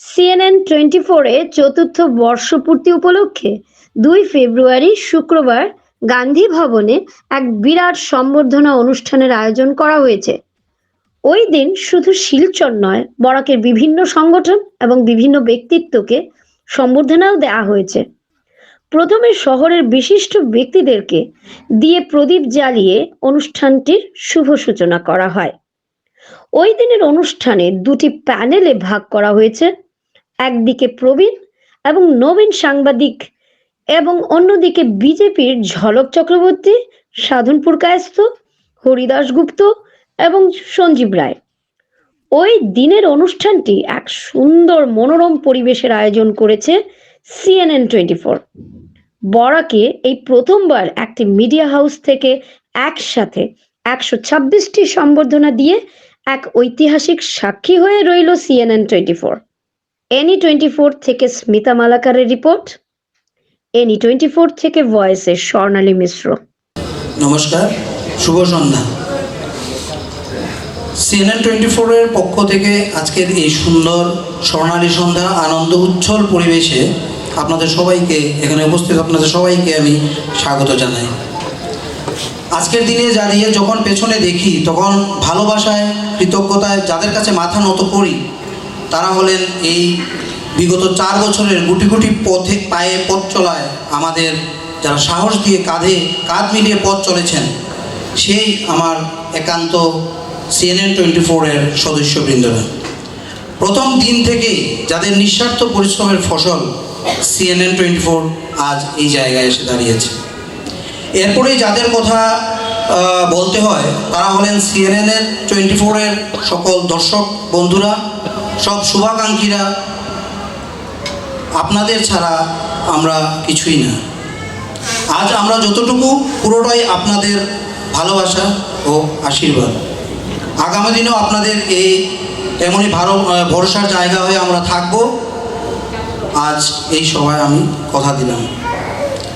CNN twenty ফোরে চতুর্থ বর্ষপূর্তি উপলক্ষে দুই ফেব্রুয়ারি শুক্রবার গান্ধী ভবনে এক বিরাট সম্বর্ধনা অনুষ্ঠানের আয়োজন করা হয়েছে। ওই দিন শুধু শিলচর নয়, বরাকের বিভিন্ন সংগঠন এবং বিভিন্ন ব্যক্তিত্বকে সম্বর্ধনাও দেওয়া হয়েছে। প্রথমে শহরের বিশিষ্ট ব্যক্তিদেরকে দিয়ে প্রদীপ জ্বালিয়ে অনুষ্ঠানটির শুভ সূচনা করা হয়। ওই দিনের অনুষ্ঠানে দুটি প্যানেলে ভাগ করা হয়েছে একদিকে প্রবীণ এবং নবীন সাংবাদিক এবং অন্যদিকে বিজেপির ঝলক চক্রবর্তী সাধনপুর কায়স্থ, হরিদাস গুপ্ত এবং সঞ্জীব রায়। ওই দিনের অনুষ্ঠানটি এক সুন্দর মনোরম পরিবেশের আয়োজন করেছে সিএনএন টোয়েন্টি ফোর। বরাকে এই প্রথমবার একটি মিডিয়া হাউস থেকে একসাথে একশো ছাব্বিশটি সম্বর্ধনা দিয়ে এক ঐতিহাসিক সাক্ষী হয়ে রইল CNN twenty four. Any twenty four থেকে স্মিতা মালাকারের রিপোর্ট এনি টোয়েন্টি ফোর থেকে ভয়েসের স্বর্ণালী মিশ্র। নমস্কার, শুভ সন্ধ্যা। সিএনএন টোয়েন্টি ফোরের পক্ষ থেকে আজকের এই সুন্দর স্বর্ণালী সন্ধ্যা আনন্দ উজ্জ্বল পরিবেশে আপনাদের সবাইকে, এখানে উপস্থিত আপনাদের সবাইকে আমি স্বাগত জানাই। আজকের দিনে দাঁড়িয়ে যখন পেছনে দেখি, তখন ভালোবাসায়, কৃতজ্ঞতায় যাদের কাছে মাথা নত করি তারা হলেন এই বিগত চার বছরের গুটি গুটি পথে পায়ে পথ চলায় আমাদের যারা সাহস দিয়ে কাঁধে, কাঁধ মিলিয়ে পথ চলেছেন, সেই আমার একান্ত সিএনএন টোয়েন্টি ফোরের সদস্যবৃন্দরা। প্রথম দিন থেকেই যাদের নিঃস্বার্থ পরিশ্রমের ফসল সিএনএন টোয়েন্টি ফোর আজ এই জায়গায় এসে দাঁড়িয়েছে। এরপরেই যাদের কথা বলতে হয়, তারা হলেন সিএনএনের টোয়েন্টি ফোরের সকল দর্শক বন্ধুরা সব শুভাকাঙ্ক্ষীরা, আপনাদের ছাড়া আমরা কিছুই না। আজ আমরা যতটুকু পুরোটাই আপনাদের ভালোবাসা ও আশীর্বাদ। আগামী দিনেও আপনাদের এই এমনই ভালো ভরসার জায়গা হয়ে আমরা থাকব। আজ এই সভায় আমি কথা দিলাম।